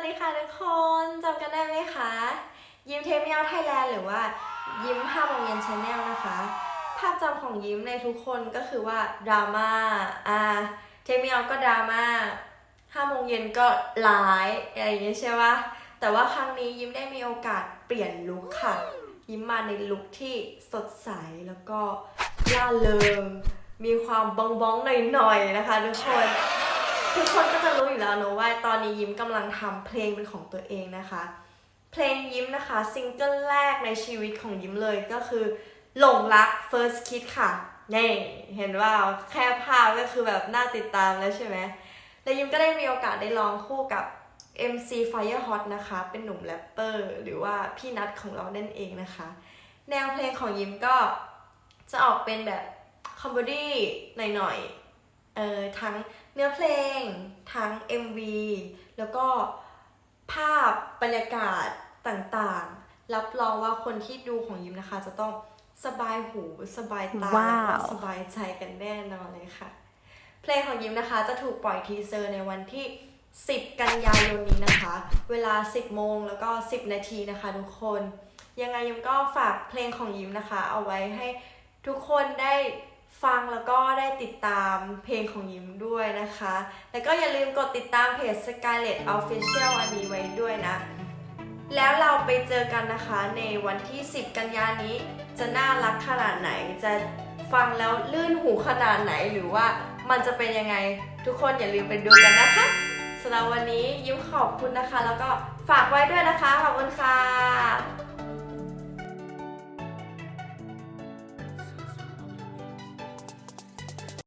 วัสดีค่ะทุกคนจำกันได้ไหมคะ ยิ้มเทปเมียวไทยแลนด์หรือว่ายิ้ม5โมงเย็นชาแนลนะคะ ภาพจำของยิ้มในทุกคนก็คือว่าดราม่าอ่าเทปเมียวก็ดราม่า5โมงเย็นก็ร้ายอะไรอย่างเงี้ยใช่ปะแต่ว่าครั้งนี้ยิ้มได้มีโอกาสเปลี่ยนลุคค่ะ ยิ้มมาในลุคที่สดใสแล้วก็ล่าเริงมีความบ้องบ้องหน่อยๆนะคะทุกคน ทุกคนก็จะรู้อยู่แล้วเนอะว่าตอนนี้ยิ้มกำลังทำเพลงเป็นของตัวเองนะคะ เพลงยิ้มนะคะซิงเกิลแรกในชีวิตของยิ้มเลยก็คือ หลงรัก first kiss ค่ะนี่เห็นว่าแค่ภาพก็คือแบบน่าติดตามแล้วใช่ไหมแล้วยิ้มก็ได้มีโอกาสได้ร้องคู่กับ MC Firehot นะคะ เป็นหนุ่มแรปเปอร์หรือว่าพี่นัทของเรานั่นเองนะคะ แนวเพลงของยิ้มก็จะออกเป็นแบบคอมเมดี้หน่อยๆ เอ่อทั้งเนื้อเพลง ทั้ง MV แล้วก็ภาพบรรยากาศต่างๆ รับรองว่าคนที่ดูของยิ้มนะคะ จะต้องสบายหูสบายตาว้าวแล้วก็สบายใจกันแน่นอนเลยค่ะ เพลงของยิ้มนะคะจะถูกปล่อยทีเซอร์ในวันที่ 10 กันยายนนี้นะคะ เวลา 10 โมงแล้วก็ 10 นาทีนะคะทุกคน ยังไงยิ้มก็ฝากเพลงของยิ้มนะคะ เอาไว้ให้ทุกคนได้ ฟังแล้วก็ได้ติดตามเพลงของยิ้มด้วยนะคะ แล้วก็อย่าลืมกดติดตามเพจ Scarlet Official อันนี้ไว้ด้วยนะ แล้วเราไปเจอกันนะคะในวันที่ 10 กันยานี้ จะน่ารักขนาดไหน จะฟังแล้วลื่นหูขนาดไหนหรือว่ามันจะเป็นยังไง ทุกคนอย่าลืมไปดูกันนะคะสำหรับวันนี้ยิ้มขอบคุณนะคะ แล้วก็ฝากไว้ด้วยนะคะ ขอบคุณค่ะ